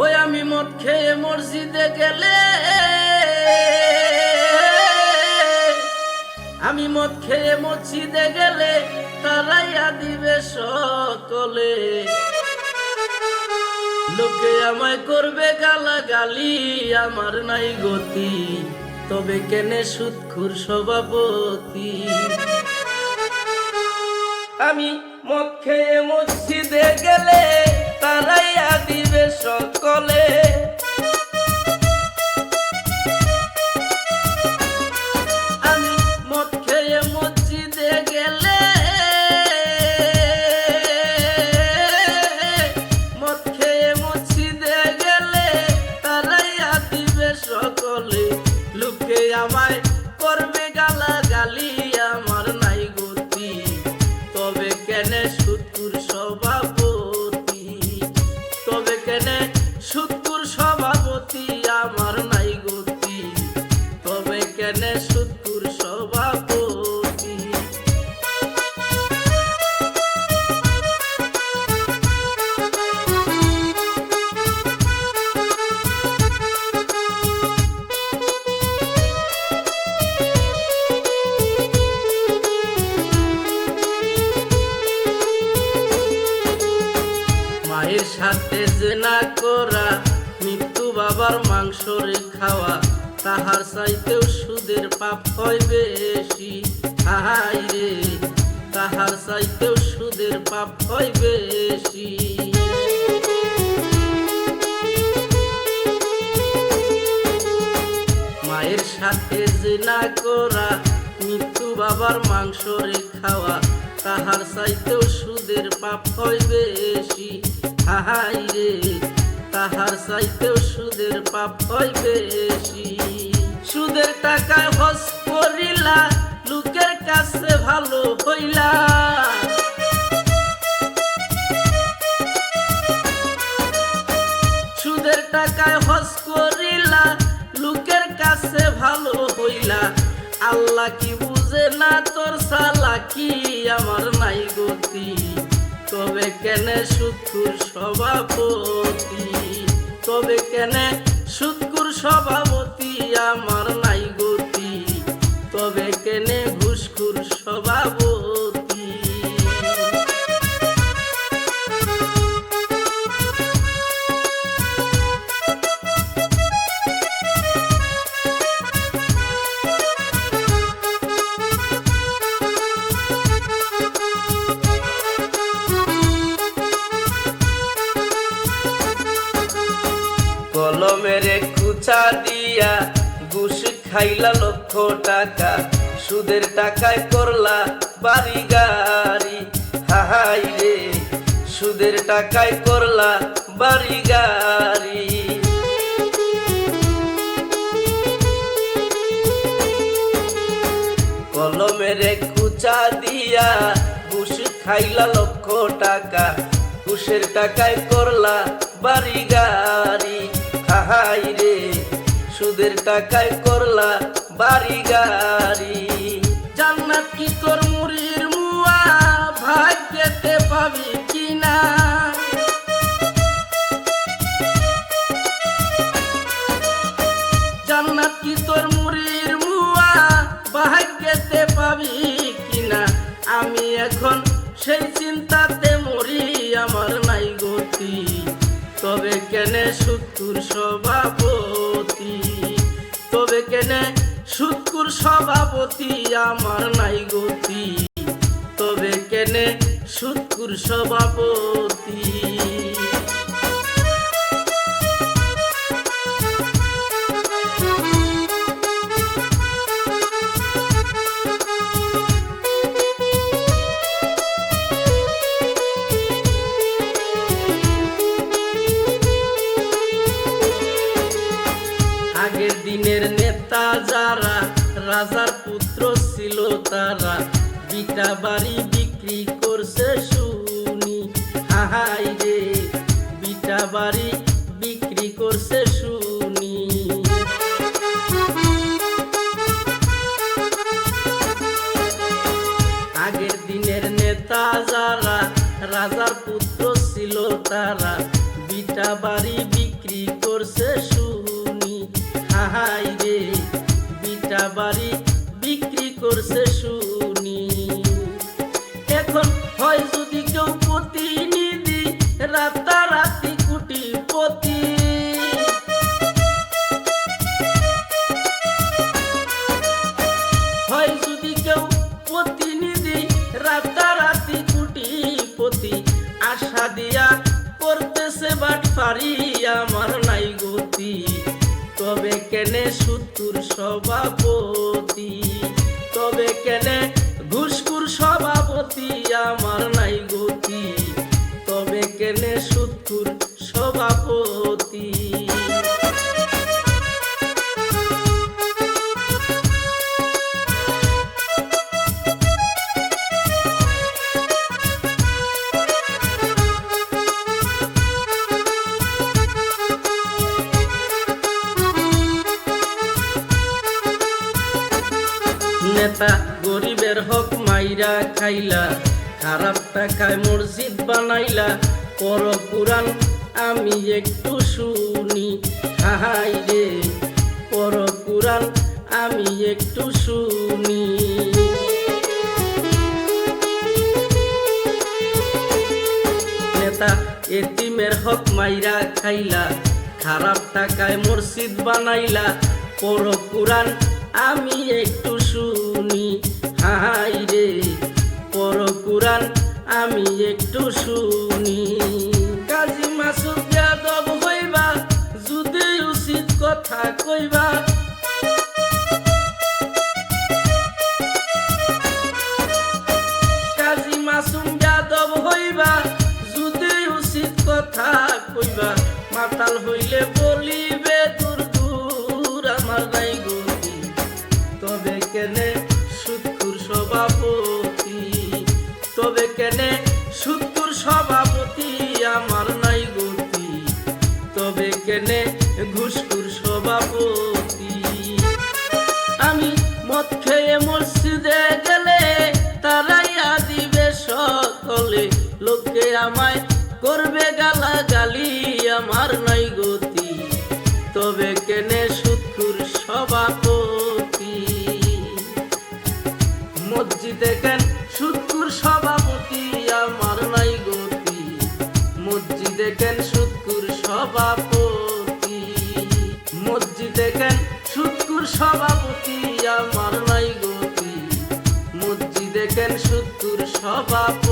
ওই আমি মদ খেয়ে মসজিদে গেলে। আমি মদ খেয়ে মসজিদে গেলে তারাইয়া দিবে সকলে। লোকে আমায় করবে গালা গালি আমার নাই গতি। তবে কেনে সুৎখুর সভাপতি? আমি মদ খেয়ে মসজিদে মায়ের সাথে যে না করা, মৃত্যু বাবার মাংস রে খাওয়া, তাহার চাইতেও সুদের পাপ হয় বেশি। হাই রে, তাহার চাইতেও সুদের পাপ হয় বেশি। মায়ের সাথে যে না করা, মৃত্যু বাবার মাংস রে খাওয়া, তাহার চাইতেও সুদের পাপ হয় বেশি। হাই রে, তাহার চাইতেও সুদের পাপ হয় বেশি। সুদের টাকায় হস করিলা, লোকের কাছে ভালো হইলা। সুদের টাকায় হস করিলা, লোকের কাছে ভালো হইলা। আল্লাহ কি বুঝে না তোর সালা কি আমার নাই গতি? তবে কেন সুৎকুর সভাপতি? তবে কেন সুৎকুর সভাপতি আমার নাই গতি? তবে কেন ঘুষখুর সভাপতি? কলমের কুচা দিয়া ঘুষ খাইলা লক্ষ টাকা, সুদের টাকায় করলা বাড়ি গাড়ি হাহাই রে, সুদের টাকায় করলা বাড়ি গাড়ি কলমের কুচা দিয়া ঘুষ খাইলা লক্ষ টাকা, ঘুষের টাকায় করলা বাড়ি গাড়ি হাহাই রে সুদের টাকায় করলা বাড়ি গাড়ি। জান্নাত কি তোর মুড়ির মুয়া? ভাগ্যতে পাবি কেনে সুৎকুর সভাপতি? তবে কেনে সুৎকুর সভাপতি আমার নাই গতি। তবে কেনে সুৎকুর সভাপতি? তারা বিটা বাড়ি বিক্রি করছে শুনি। হাহাই রে বিটা বাড়ি বিক্রি করছে শুনি। আগের দিনের নেতা যারা, রাজার পুত্র ছিল তারা বিটা বাড়ি বিক্রি করছে শুনি। হাই রে বিটা বাড়ি করছে শুনি। এখন হয় যদি কেউ প্রতিনিধি, রাতারাতি কুটিপতি। হয় যদি কেউ প্রতিনিধি, রাতারাতি আশা দিয়া করতেছে আমার নাই গতি। তবে কেনে সুতুর সভাপতি তবে কেনে? ঘুষকুর সভাপতি আমার নাই গতি। তবে কেনে সুতুর সভাপতি? নেতা গরিবের হক মাইরা খাইলা খারাপ টাকায় মসজিদ বানাইলা। পর কুরআন আমি একটু শুনি হাই রে। পর কুরআন আমি একটু শুনি। নেতা এতিমের হক মাইরা খাইলা খারাপ টাকায় মসজিদ বানাইলা। পর কুরআন আমি একটু শুনি। হাই রে পর কুরআন, আমি একটু শুনি। কাজী মাসুদ যাদব হইবা, যদি উচিত কথা কইবা। কাজী মাসুম যাদব হইবা, যদি উচিত কথা কইবা। মাতাল হইলে বলিবে সভাপতি। মসজিদে কেন সুৎকুর সভাপতি? আমার নাই গতি। মসজিদে কেন সুৎকুর সভাপতি?